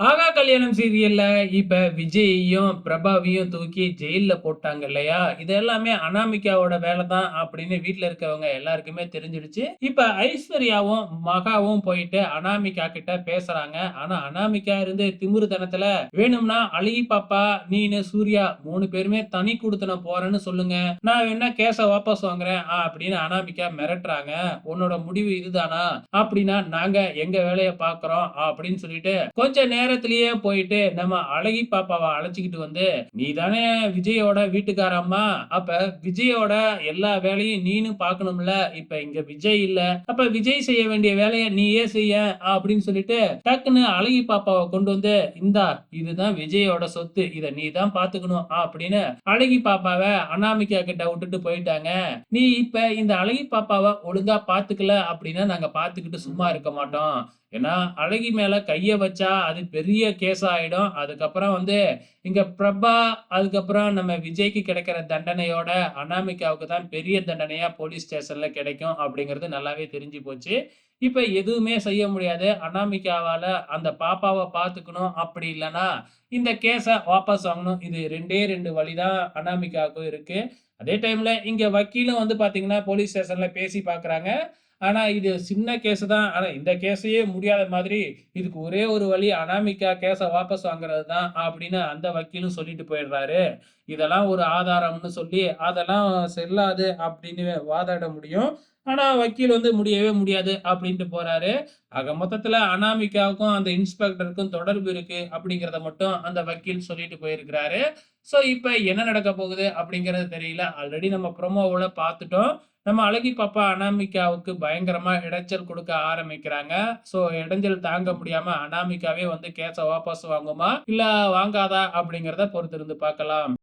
ஆகா கல்யாணம் சீரியல்ல இப்ப விஜயையும் பிரபாவையும் தூக்கி ஜெயில்ல போட்டாங்க இல்லையா? இது எல்லாமே அனாமிகாவோட வேலை தான் அப்படின்னு வீட்டுல இருக்கவங்க எல்லாருக்குமே தெரிஞ்சிடுச்சு. இப்ப ஐஸ்வர்யாவும் மகாவும் போயிட்டு அனாமிகா கிட்ட பேசுறாங்க. ஆனா அனாமிகா இருந்து திமுருதனத்துல வேணும்னா அழகி பாப்பா நீனு சூர்யா மூணு பேருமே தனி கொடுத்தன போறேன்னு சொல்லுங்க. நான் வேணா கேச வாபஸ் வாங்குறேன். அப்படின்னு அனாமிகா மிரட்டுறாங்க. உன்னோட முடிவு இதுதானா? அப்படின்னா நாங்க எங்க வேலையை பாக்குறோம் அப்படின்னு சொல்லிட்டு கொஞ்ச நேரத்திலேயே போயிட்டு நம்ம அழகி பாப்பாவை அழைச்சிக்கிட்டு வந்து நீ தானே விஜயோட வீட்டுக்காரம்மா? அப்ப விஜயோட எல்லா வேலையும் நீனு பாக்கணும்ல? இப்ப இங்க விஜய் இல்ல. அப்ப விஜய் செய்ய வேண்டிய வேலையை நீயே செய்ய அப்படின்னு சொல்லிட்டு டக்குன்னு அழகி பாப்பாவை கொண்டு வந்து இந்தா இதுதான் விஜயோட சொத்து. இத நீ தான் பாத்துக்கணும் அப்படின்னு அழகி பாப்பாவை அனாமிகா கிட்ட விட்டுட்டு போயிட்டாங்க. நீ இப்ப இந்த அழகி பாப்பாவை ஒழுங்கா பாத்துக்கல அப்படின்னா நாங்க பாத்துக்கிட்டு சும்மா இருக்க மாட்டோம். ஏன்னா அழகி மேலே கையை வச்சா அது பெரிய கேஸ் ஆகிடும் அதுக்கப்புறம் வந்து இங்கே பிரபா அதுக்கப்புறம் நம்ம விஜய்க்கு கிடைக்கிற தண்டனையோட அனாமிகாவுக்கு தான் பெரிய தண்டனையாக போலீஸ் ஸ்டேஷனில் கிடைக்கும் அப்படிங்கிறது நல்லாவே தெரிஞ்சு போச்சு. இப்போ எதுவுமே செய்ய முடியாது. அனாமிகாவால் அந்த பாப்பாவை பார்த்துக்கணும். அப்படி இல்லைன்னா இந்த கேஸை வாபஸ் வாங்கணும். இது ரெண்டே ரெண்டு வழி தான் அனாமிகாவுக்கும் இருக்குது அதே டைமில் இங்கே வக்கீலும் வந்து பார்த்தீங்கன்னா போலீஸ் ஸ்டேஷனில் பேசி பார்க்குறாங்க ஆனா இது சின்ன கேஸ் தான். ஆனா இந்த கேஸையே முடியாத மாதிரி இதுக்கு ஒரே ஒரு வழி அனாமிக்கா கேஸை வாபஸ் வாங்குறது தான் அப்படின்னு அந்த வக்கீலும் சொல்லிட்டு போயிடுறாரு. இதெல்லாம் ஒரு ஆதாரம்னு சொல்லி அதெல்லாம் செல்லாது அப்படின்னு வாதாட முடியும். ஆனால் வக்கீல் வந்து முடியவே முடியாது அப்படின்ட்டு போறாரு. ஆக மொத்தத்தில் அனாமிகாவுக்கும் அந்த இன்ஸ்பெக்டருக்கும் தொடர்பு இருக்கு அப்படிங்கிறத மட்டும் அந்த வக்கீல் சொல்லிட்டு போயிருக்கிறாரு. ஸோ இப்போ என்ன நடக்க போகுது அப்படிங்கிறது தெரியல. ஆல்ரெடி நம்ம ப்ரொமோவில் பார்த்துட்டோம். நம்ம அழகி பாப்பா அனாமிகாவுக்கு பயங்கரமா இடைச்சல் கொடுக்க ஆரம்பிக்கிறாங்க. ஸோ இடைஞ்சல் தாங்க முடியாம அனாமிகாவே வந்து கேஸை வாபஸ் வாங்குமா? இல்ல வாங்காதா அப்படிங்கிறத பொறுத்திருந்து பார்க்கலாம்.